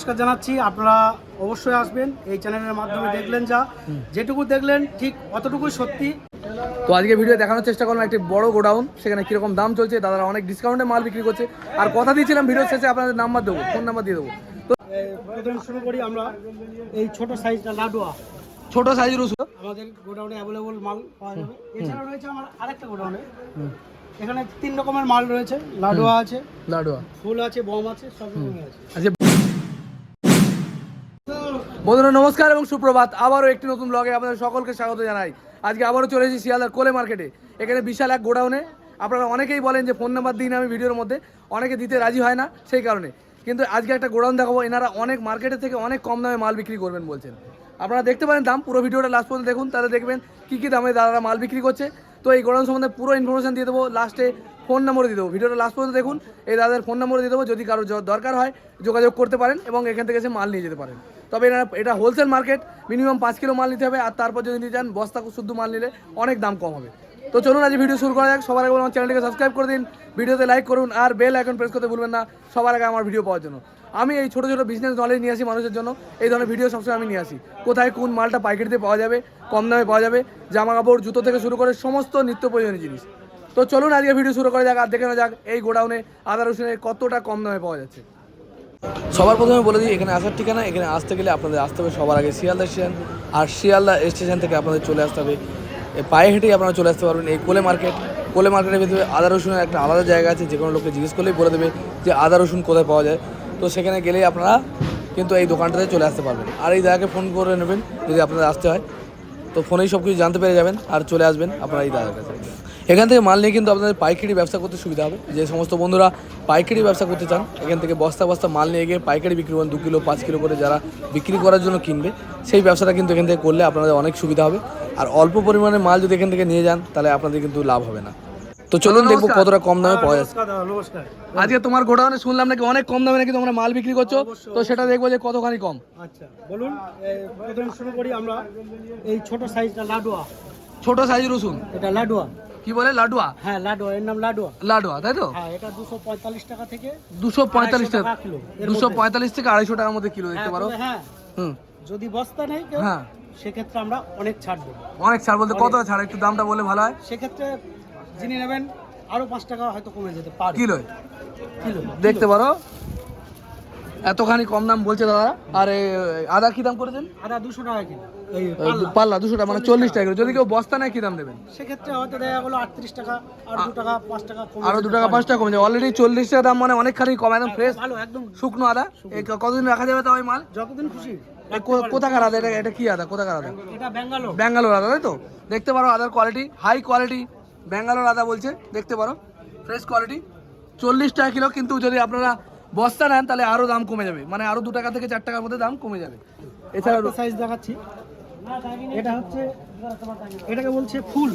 নমস্কার জানাচ্ছি। আপনারা অবশ্যই আসবেন এই চ্যানেলের মাধ্যমে দেখলেন যা। যেটুকু দেখলেন ঠিক অতটুকুই সত্যি। তো আজকে ভিডিও দেখানোর চেষ্টা করলাম একটি বড় গোডাউন সেখানে কীরকম দাম চলছে দাদারা অনেক ডিসকাউন্টে মাল বিক্রি করছে। আর কথা দিয়েছিলাম ভিডিও শেষে আপনাদের নাম্বার দেবো ফোন নাম্বার দিয়ে দেবো। তো প্রথমে শুরু করি আমরা। এই ছোট সাইজটা লাডুয়া। ছোট সাইজ রসুন আমাদের গোডাউনে অ্যাভেলেবল মাল পাওয়া যাবে। এছাড়া রয়েছে আমার আরেকটা গোডাউনে। এখানে তিন রকমের মাল রয়েছে। লাডুয়া আছে লাডুয়া। ফুল আছে বম আছে সব রকমই আছে। আচ্ছা বন্ধুরা, নমস্কার এবং সুপ্রভাত। আবারও একটি নতুন ব্লগে আপনাদের সকলকে স্বাগত জানাই। আজকে আবারও চলে এসেছি শিয়ালদার কোলে মার্কেটে। এখানে বিশাল এক গোডাউনে। আপনারা অনেকেই বলেন যে ফোন নাম্বার দিন আমি ভিডিওর মধ্যে। অনেকে দিতে রাজি হয় না, সেই কারণে। কিন্তু আজকে একটা গোডাউন দেখাবো। এনারা অনেক মার্কেটের থেকে অনেক কম দামে মাল বিক্রি করবেন বলছেন। আপনারা দেখতে পারেন দাম, পুরো ভিডিওটা লাস্ট পর্যন্ত দেখুন। তাহলে দেখবেন কী কী দামে দাদারা মাল বিক্রি করছে। তো এই গোডাউন সম্বন্ধে পুরো ইনফরমেশন দিয়ে দেবো। লাস্টে ফোন নম্বর দিয়ে দেবো। ভিডিওটা লাস্ট পর্যন্ত দেখুন। এই দাদার ফোন নম্বর দিয়ে দেবো। যদি কারোর দরকার হয়, যোগাযোগ করতে পারেন এবং এখান থেকে এসে মাল নিয়ে যেতে পারেন। তবে এনারা, এটা হোলসেল মার্কেট মিনিমাম পাঁচ কিলো মাল নিতে হবে আর তারপর যদি নিতে চান, বস্তা শুদ্ধ মাল নিলে অনেক দাম কম হবে। তো চলুন, আজ ভিডিও শুরু করা যাক। সবার আগে আমার চ্যানেলটিকে সাবস্ক্রাইব করে দিন। ভিডিওতে লাইক করুন আর বেল আইকন প্রেস করতে ভুলবেন না। সবার আগে আমার ভিডিও পাওয়ার জন্য। আমি এই ছোটো ছোটো বিজনেস নলেজ নিয়ে আসি মানুষের জন্য। এই ধরনের ভিডিও সবসময় আমি নিয়ে আসি। কোথায় কোন মালটা পাইকারিতে পাওয়া যাবে, কম দামে পাওয়া যাবে জামা কাপড় জুতো থেকে শুরু করে সমস্ত নিত্য প্রয়োজনীয় জিনিস। তো চলুন আজকে ভিডিও শুরু করা যাক আর দেখে যাক এই গোডাউনে আদা রসুনের কতটা কম দামে পাওয়া যাচ্ছে। সবার প্রথমে বলে দিই, এখানে আসার ঠিকানা, এখানে আসতে গেলে আপনাদের আসতে হবে সবার আগে শিয়ালদা স্টেশন আর শিয়ালদা স্টেশন থেকে আপনাদের চলে আসতে হবে। পায়ে হেঁটেই আপনারা চলে আসতে পারবেন এই কোলে মার্কেট কোলে মার্কেটের ভিতরে আদা রসুনের একটা আলাদা জায়গা আছে যে কোনো লোককে জিজ্ঞেস করলেই বলে দেবে যে আদা রসুন কোথায় পাওয়া যায়। তো সেখানে গেলেই আপনারা কিন্তু এই দোকানটাতে চলে আসতে পারবেন। আর এই দাদাকে ফোন করে নেবেন যদি আপনাদের আসতে হয়। তো ফোনেই সব কিছু জানতে পেরে যাবেন আর চলে আসবেন আপনারা এই দাদার কাছে। এখান থেকে মাল নিয়ে কিন্তু আপনাদের পাইকারি ব্যবসা করতে সুবিধা হবে। যে সমস্ত বন্ধুরা পাইকারি ব্যবসা করতে চান, এখান থেকে বস্তা বস্তা মাল নিয়ে গিয়ে পাইকারি বিক্রি করেন, দু কিলো, পাঁচ কিলো করে যারা বিক্রি করার জন্য কিনবে, সেই ব্যবসাটা কিন্তু এখান থেকে করলে আপনাদের অনেক সুবিধা হবে। আর অল্প পরিমাণে মাল যদি এখান থেকে নিয়ে যান, তাহলে আপনাদের কিন্তু লাভ হবে না। তো চলুন দেখব কতটা কম দামে পাওয়া যাচ্ছে আজকে তোমার গোডাউনে শুনলাম নাকি অনেক কম দামে নাকি তোমরা মাল বিক্রি করছ? তো সেটা দেখব যে কতখানি কম। আচ্ছা বলুন। প্রথমে শুরু করি আমরা। এই ছোট সাইজটা লাডুয়া। ছোট সাইজ রসুন? এটা লাডুয়া। কি বলে? লাডুয়া? হ্যাঁ লাডুয়া। এর নাম লাডুয়া। লাডুয়া তাই তো? হ্যাঁ এটা দুশো পঁয়তাল্লিশ টাকা থেকে দুশো পঁয়তাল্লিশ আড়াইশো টাকা। টাকা কিলো। এর দুশো মধ্যে। পঁয়তাল্লিশ থেকে আড়াইশো টাকার মধ্যে কিলো দেখতে হ্যাঁ, পারো। হ্যাঁ হুম। যদি বস্তা নেই কেউ হ্যাঁ। সেক্ষেত্রে আমরা অনেক ছাড় দেবো। অনেক ছাড় বলতে কত ছাড়? একটু দামটা বললে ভালো হয়। সেক্ষেত্রে যিনি নেবেন আরও পাঁচ টাকা হয়তো কমে যেতে পারে। কিলো কিলো দেখতে পারো। এতখানি কম দাম বলছে দাদা। আর আদা কি দাম করেছেন? আদা দুশো টাকা কিলো। পাল্লা। দুশো টাকা মানে চল্লিশ টাকা। যদি কেউ বস্তা নেয় কি দাম দেবেন? সেক্ষেত্রে হয়তো দেখা গেলো আটত্রিশ টাকা আর দু টাকা পাঁচ টাকা কমে আরও দু টাকা পাঁচ টাকা কমে যায়। অলরেডি চল্লিশ টাকা দাম মানে অনেকখানি কম একদম ফ্রেশ ভালো একদম শুকনো আদা। কতদিন রাখা যাবে তো ওই মাল? যতদিন খুশি কোথাকার আদা? এটা এটা কি আদা? কোথাকার আদা? এটা ব্যাঙ্গালোর। ব্যাঙ্গালোর আদা তাই তো? দেখতে পারো আদার কোয়ালিটি হাই কোয়ালিটি ব্যাঙ্গালোর আদা বলছে দেখতে পারো ফ্রেশ কোয়ালিটি চল্লিশ টাকা কিলো কিন্তু যদি আপনারা বস্তা নেন তাহলে আরও দাম কমে যাবে। মানে আরও দু টাকা থেকে চার টাকার মধ্যে দাম কমে যাবে। এছাড়া সাইজ দেখাচ্ছি। এটা হচ্ছে এটাকে বলছে ফুল।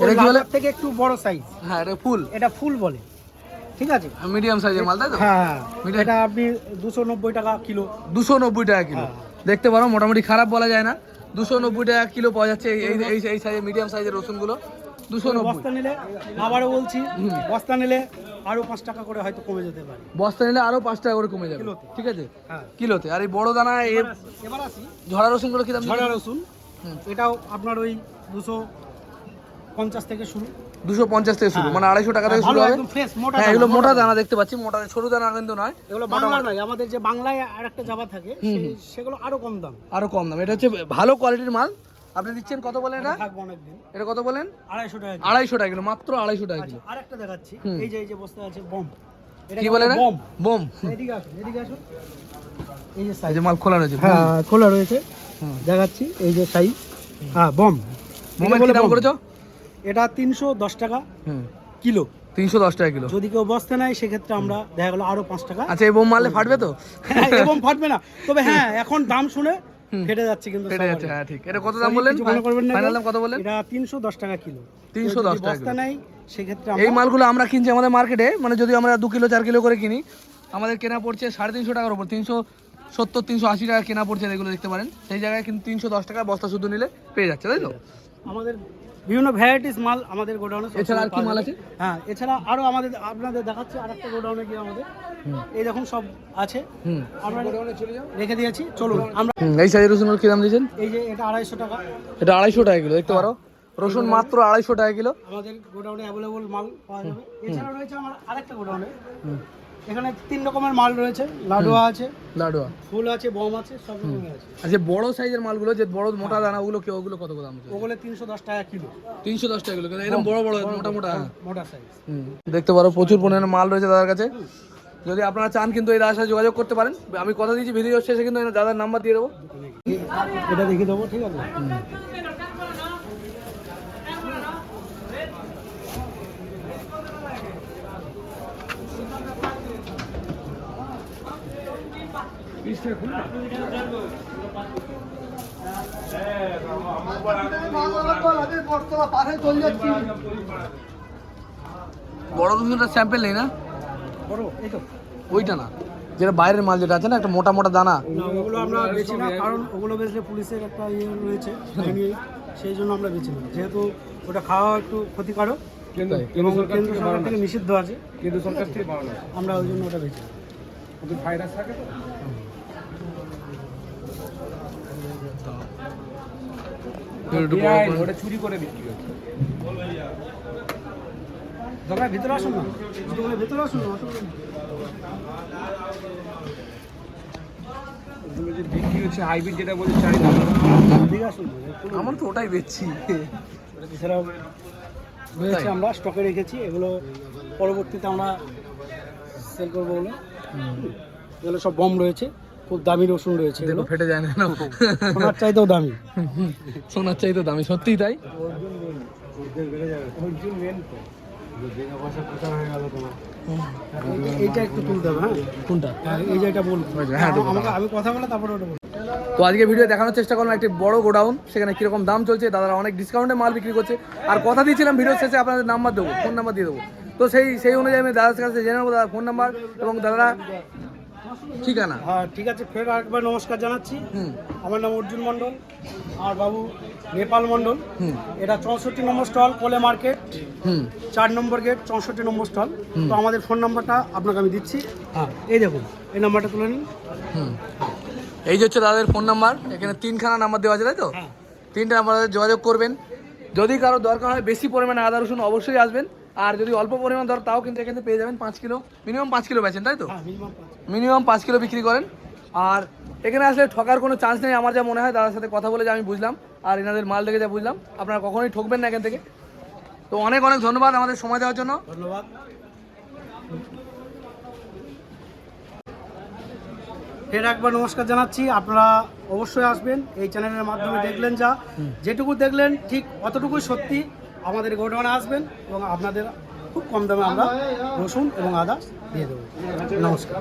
এটা কি বলে? থেকে একটু বড় সাইজ হ্যাঁ এটা ফুল। এটা ফুল বলে। ঠিক আছে? মিডিয়াম সাইজের মাল তাই তো? হ্যাঁ Medium- এটা আপনি দুশো নব্বই টাকা কিলো। দুশো নব্বই টাকা কিলো। দেখতে পারো মোটামুটি খারাপ বলা যায় না। দুশো নব্বই টাকা কিলো পাওয়া যাচ্ছে এই এই- এই সাইজের মিডিয়াম সাইজের রসুনগুলো। দুশো বস্তা নিলে আবারও বলছি বস্তা নিলে আরও পাঁচ টাকা করে হয়তো কমে যেতে পারে। বস্তা নিলে আরও পাঁচ টাকা করে কমে যাবে। ঠিক আছে? হ্যাঁ। কিলোতে। আর এই বড় দানা এবার আসি ঝরা রসুনগুলো কি দাম ঝড়া রসুন এটাও আপনার ওই দুশো পঞ্চাশ থেকে শুরু। দুশো পঞ্চাশ থেকে শুরু মানে আড়াইশো টাকা থেকে হ্যাঁ, শুরু হবে। একদম ফ্রেশ মোটা হ্যাঁ এগুলো মোটা দানা। দেখতে পাচ্ছি মোটা সরু দানা কিন্তু নয়। এগুলো বাংলা নয় আমাদের যে বাংলায় আর একটা জাবা থাকে সেগুলো আরও কম দাম। আরও কম দাম। এটা হচ্ছে ভালো কোয়ালিটির মাল। আপনি দিচ্ছেন কত বলেন এটা? এটা কত বলেন? আড়াইশো টাকা কিলো। আড়াইশো টাকা কিলো মাত্র আড়াইশো টাকা কিলো। আর একটা দেখাচ্ছি এই যে এই যে বস্তা আছে বম। কি বলে এটা? বম? বোম। এদিকে আসুন এদিকে আসুন। এই যে সাইজ মাল খোলা রয়েছে। হ্যাঁ খোলা রয়েছে। দেখাচ্ছি এই যে সাইজ হ্যাঁ বম। বোমের কি দাম করেছ? এটা তিনশো দশ টাকা কিলো। তিনশো দশ টাকা কিলো। যদি কেউ বস্তা নেয় সেক্ষেত্রে আমরা দেখা গেলো আরও পাঁচ টাকা। আচ্ছা এই বোম মারলে ফাটবে তো? হ্যাঁ, এবং ফাটবে না। তবে হ্যাঁ এখন দাম শুনে ফেটে যাচ্ছে কিন্তু ফেটে যাচ্ছে হ্যাঁ ঠিক। এটা কত দাম বললেন? কিছু করবেন না ফাইনাল দাম কত বললেন? এটা তিনশো দশ টাকা কিলো। 310 কেউ টাকা বস্তা। নেয় সেক্ষেত্রে এই মালগুলো আমরা কিনছি আমাদের মার্কেটে মানে যদি আমরা দু কিলো চার কিলো করে কিনি আমাদের কেনা পড়ছে সাড়ে তিনশো টাকার উপর। তিনশো সত্তর তিনশো আশি টাকা কেনা পড়ছে এগুলো দেখতে পারেন। সেই জায়গায় কিন্তু তিনশো দশ টাকা বস্তা শুধু নিলে পেয়ে যাচ্ছে তাই তো? আমাদের বিভিন্ন ভ্যারাইটিস মাল আমাদের গোডাউনে এছাড়া আর কি মাল আছে? হ্যাঁ এছাড়া আরও আমাদের আপনাদের দেখাচ্ছি আরেকটা গোডাউনে গিয়ে আমাদের। এই দেখুন সব আছে। আমরা গোডাউনে চলে যাও। রেখে দিয়েছি। চলুন আমরা এই সাইজের রসুন কি দাম দিয়েছেন? এই যে এটা আড়াইশো টাকা। এটা আড়াইশো টাকা কিলো দেখতে পারো। রসুন মাত্র আড়াইশো টাকা কিলো। আমাদের গোডাউনে অ্যাভেলেবল মাল পাওয়া যাবে। এছাড়া রয়েছে আমার আরেকটা গোডাউনে। এখানে তিন রকমের মাল রয়েছে। লাডুয়া আছে লাডুয়া। ফুল আছে বম আছে সব রকমের আছে। আচ্ছা বড় সাইজের মালগুলো যে বড় মোটা দানা ওগুলো কি ওগুলো কত দাম ওগুলো তিনশো দশ টাকা কিলো। তিনশো দশ টাকা কিলো এরকম বড় বড় মোটা মোটা মোটা সাইজ দেখতে পারো প্রচুর পরিমাণে মাল রয়েছে দাদার কাছে। যদি আপনারা চান কিন্তু এই দাদার সাথে যোগাযোগ করতে পারেন। আমি কথা দিয়েছি ভিডিও শেষে কিন্তু দাদার নাম্বার দিয়ে দেবো। এটা দেখিয়ে দেবো ঠিক আছে? বড় রসুনটা স্যাম্পেল নেই না? বড় এই তো। ওইটা না। যেটা বাইরের মাল যেটা আছে না একটা মোটা মোটা দানা। ওগুলো আমরা বেছি না কারণ ওগুলো বেচলে পুলিশের একটা ইয়ে রয়েছে সেই জন্য আমরা বেছি না। যেহেতু ওটা খাওয়া একটু ক্ষতিকারক। এবং কেন্দ্র সরকার থেকে নিষিদ্ধ আছে। কিন্তু সরকার থেকে আমরা ওই জন্য ওটা বেছি। কিন্তু ভাইরাস থাকে তো? ওটা চুরি করে বিক্রি ভিতরে আসুন না। দোকানের ভিতরে আসুন না যে বিক্রি হচ্ছে হাইব্রিড যেটা বলছে আমার তো ওটাই বেচছি। এছাড়াও রয়েছে আমরা স্টকে রেখেছি এগুলো পরবর্তীতে আমরা সেল করব বলে। এগুলো সব বম রয়েছে। খুব দামি রসুন রয়েছে দেখো ফেটে যায় না সোনার চাইতেও দামি। সোনার চাই তো দামি সত্যিই তাই? তো এইটা একটু তুলতে হবে হ্যাঁ? কোনটা? হ্যাঁ, এই যে এটা বলব হ্যাঁ, একটু আমাকে আমি কথা বলে তারপরে ওটা বলব। তো আজকে ভিডিও দেখানোর চেষ্টা করলাম একটি বড় গোডাউন সেখানে কীরকম দাম চলছে দাদারা অনেক ডিসকাউন্টে মাল বিক্রি করছে। আর কথা দিয়েছিলাম ভিডিও শেষে আপনাদের নাম্বার দেবো ফোন নাম্বার দিয়ে দেবো। তো সেই সেই অনুযায়ী আমি দাদার কাছে জেনে নেব দাদার ফোন নাম্বার এবং দাদারা ঠিকানা? হ্যাঁ ঠিক আছে ফের আরেকবার নমস্কার জানাচ্ছি। আমার নাম অর্জুন মণ্ডল আর বাবু নেপাল মণ্ডল। এটা চৌষট্টি নম্বর স্টল কোলে মার্কেট। চার নম্বর গেট চৌষট্টি নম্বর স্টল। তো আমাদের ফোন নাম্বারটা আপনাকে আমি দিচ্ছি। হ্যাঁ। এই দেখুন এই নাম্বারটা তুলে নিন। এই যে হচ্ছে দাদাদের ফোন নাম্বার এখানে তিনখানা নাম্বার দেওয়া আছে তাই তো? হ্যাঁ। তিনটা নাম্বারে যোগাযোগ করবেন। যদি কারও দরকার হয় বেশি পরিমাণে আদা রসুন অবশ্যই আসবেন। আর যদি অল্প পরিমাণ দর তাও কিন্তু এখানে পেয়ে যাবেন পাঁচ কিলো মিনিমাম পাঁচ কিলো বেচেন তাই তো? হ্যাঁ মিনিমাম মিনিমাম পাঁচ কিলো বিক্রি করেন। আর এখানে আসলে ঠকার কোনো চান্স নেই, আমার যা মনে হয় দাদার সাথে কথা বলে যা আমি বুঝলাম। আর এনাদের মাল দেখে যা বুঝলাম। আপনারা কখনোই ঠকবেন না এখান থেকে। তো অনেক অনেক ধন্যবাদ আমাদের সময় দেওয়ার জন্য। ধন্যবাদ। ফের একবার নমস্কার জানাচ্ছি। আপনারা অবশ্যই আসবেন, এই চ্যানেলের মাধ্যমে দেখলেন যা। যেটুকু দেখলেন, ঠিক অতটুকুই সত্যি। আমাদের গোডাউনে আসবেন এবং আপনাদের খুব কম দামে আমরা রসুন এবং আদা দিয়ে দেবো। নমস্কার।